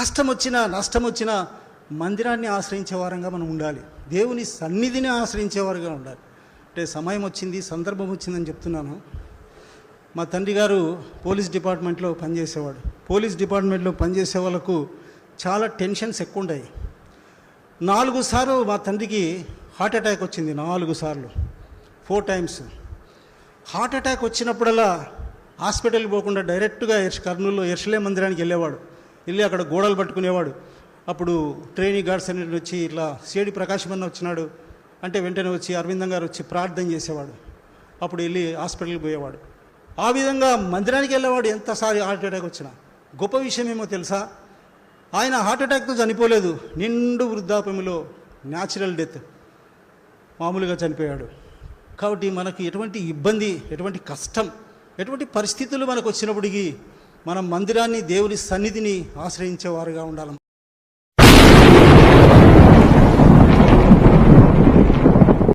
కష్టం వచ్చినా నష్టం వచ్చినా మందిరాన్ని ఆశ్రయించే వారంగా మనం ఉండాలి. దేవుని సన్నిధిని ఆశ్రయించేవారుగా ఉండాలి. అంటే సమయం వచ్చింది సందర్భం వచ్చిందని చెప్తున్నాను. మా తండ్రి గారు పోలీస్ డిపార్ట్మెంట్లో పనిచేసేవాడు. పోలీస్ డిపార్ట్మెంట్లో పనిచేసే వాళ్ళకు చాలా టెన్షన్స్ ఎక్కువ ఉంటాయి నాలుగు సార్లు మా తండ్రికి హార్ట్ అటాక్ వచ్చింది నాలుగు సార్లు. Four times. హార్ట్ అటాక్ వచ్చినప్పుడల్లా హాస్పిటల్కి పోకుండా డైరెక్ట్గా ఎర్ష్ కర్నూలులో ఎర్షలే మందిరానికి వెళ్ళేవాడు. వెళ్ళి అక్కడ గోడలు పట్టుకునేవాడు. అప్పుడు ట్రైనింగ్ గార్డ్స్ అనేది వచ్చి ఇట్లా సేడి ప్రకాశం అన్న వచ్చినాడు. అంటే వెంటనే వచ్చి అరవిందం గారు వచ్చి ప్రార్థన చేసేవాడు. అప్పుడు వెళ్ళి హాస్పిటల్కి పోయేవాడు. ఆ విధంగా మందిరానికి వెళ్ళేవాడు ఎంతసారి హార్ట్ అటాక్ వచ్చినా. గొప్ప విషయం ఏమో తెలుసా? ఆయన హార్ట్ అటాక్తో చనిపోలేదు. నిండు వృద్ధాప్యంలో న్యాచురల్ డెత్. మామూలుగా చనిపోయాడు. కాబట్టి మనకు ఎటువంటి ఇబ్బంది ఎటువంటి కష్టం ఎటువంటి పరిస్థితులు మనకు వచ్చినప్పటికీ మనం మందిరాన్ని దేవుని సన్నిధిని ఆశ్రయించేవారుగా ఉండాలి.